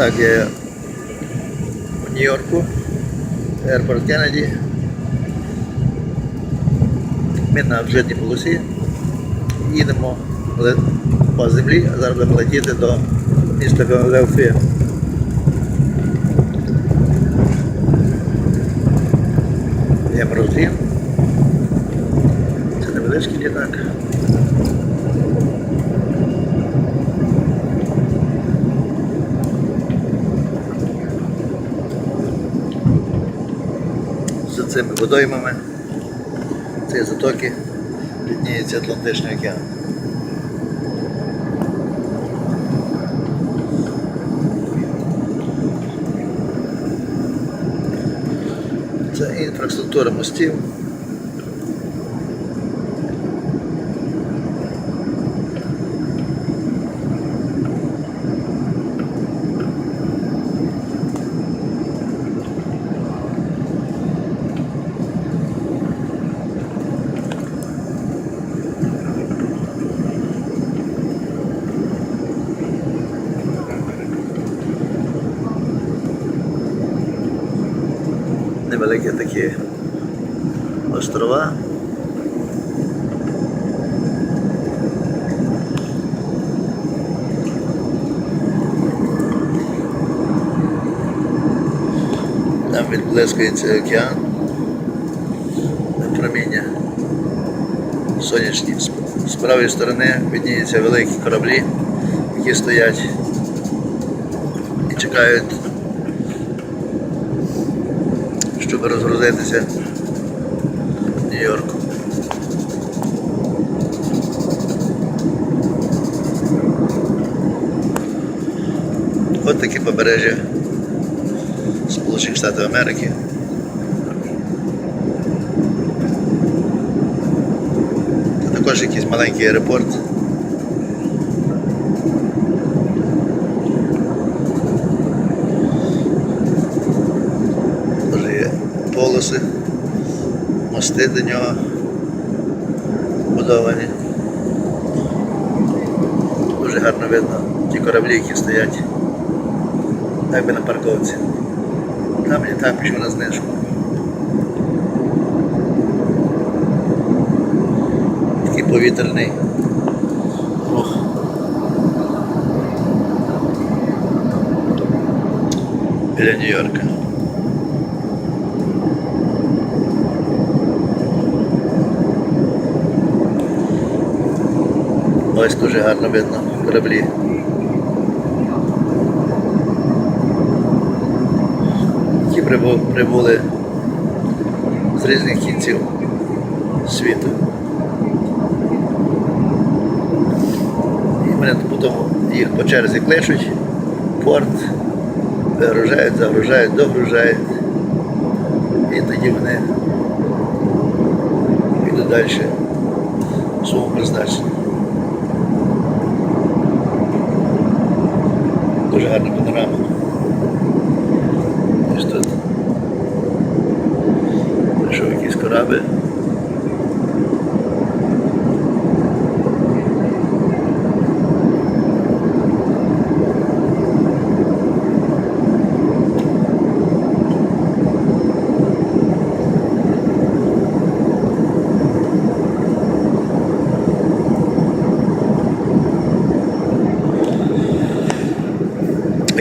Так, я в Нью-Йорку, аеропорт Кеннеді. Ми на вжитній полосі. Їдемо по землі, а зараз будемо летіти до міста Філадельфія. Є розгін. Це невеличкий літак. За цими водоймами, цієї затоки відніється Атлантичний океан. Це інфраструктура мостів. Невеликі такі острова. Там відблискується океан. Проміння сонячні. З правої сторони видніються великі кораблі, які стоять і чекають, щоб розгрузитися в Нью-Йорку. От таке побережжя Сполучених Штатів Америки. Також якийсь маленький аеропорт. Теж є полоси, мости до нього будовані. Дуже гарно видно ті кораблі, які стоять так би на парковці. Там літак пішов на знижку. Такий повітряний рух. Біля Нью-Йорка. Ось дуже гарно видно кораблі. які прибули з різних кінців світу. І мене потім їх по черзі кличуть, порт, вигружають, загружають, догружають. І тоді вони йдуть далі в своєму призначенні. Дуже гарна панорама. Ось тут. Прийшов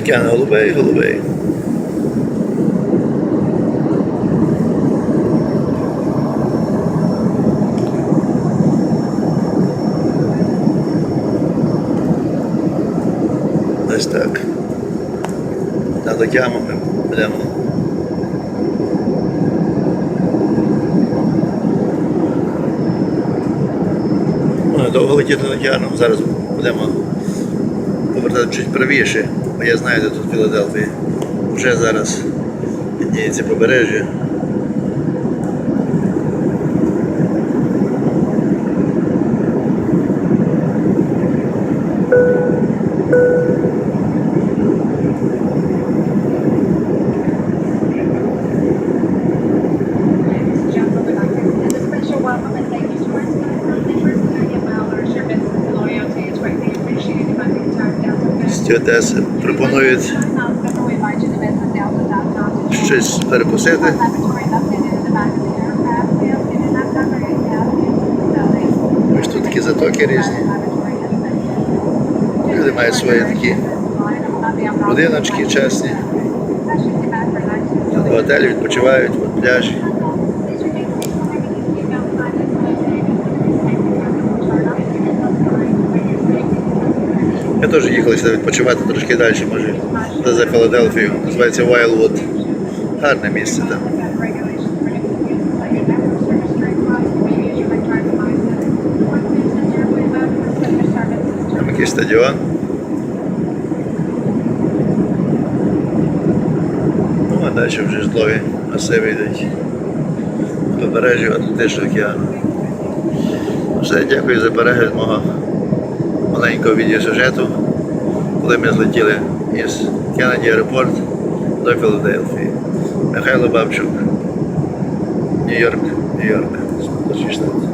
Океан голубий, голубий. Ось так. Над океаном ми будемо. Недовго летіти над океаном, зараз будемо повертати чуть правіше, бо я знаю, де тут Філадельфія. Вже зараз підніється побережжя. Located in that temporary facility. Ось тут такі затоки різні. Люди мають свої такі будиночки чесні. Готелі відпочивають, от пляжі. Теж їхали сюди відпочивати трошки далі, може, за Філадельфію. Називається Wildwood. Гарне місце там. Там якийсь стадіон. Ну, а далі вже житлові масиви йдуть. Побережжя Атлантичного океану. Все, дякую за перегляд мого маленького відеосюжету, коли ми злетіли із Кеннеді аеропорт до Філадельфії. Михайло Бабчук. Нью-Йорк, Нью-Йорк, Сполучені Штати.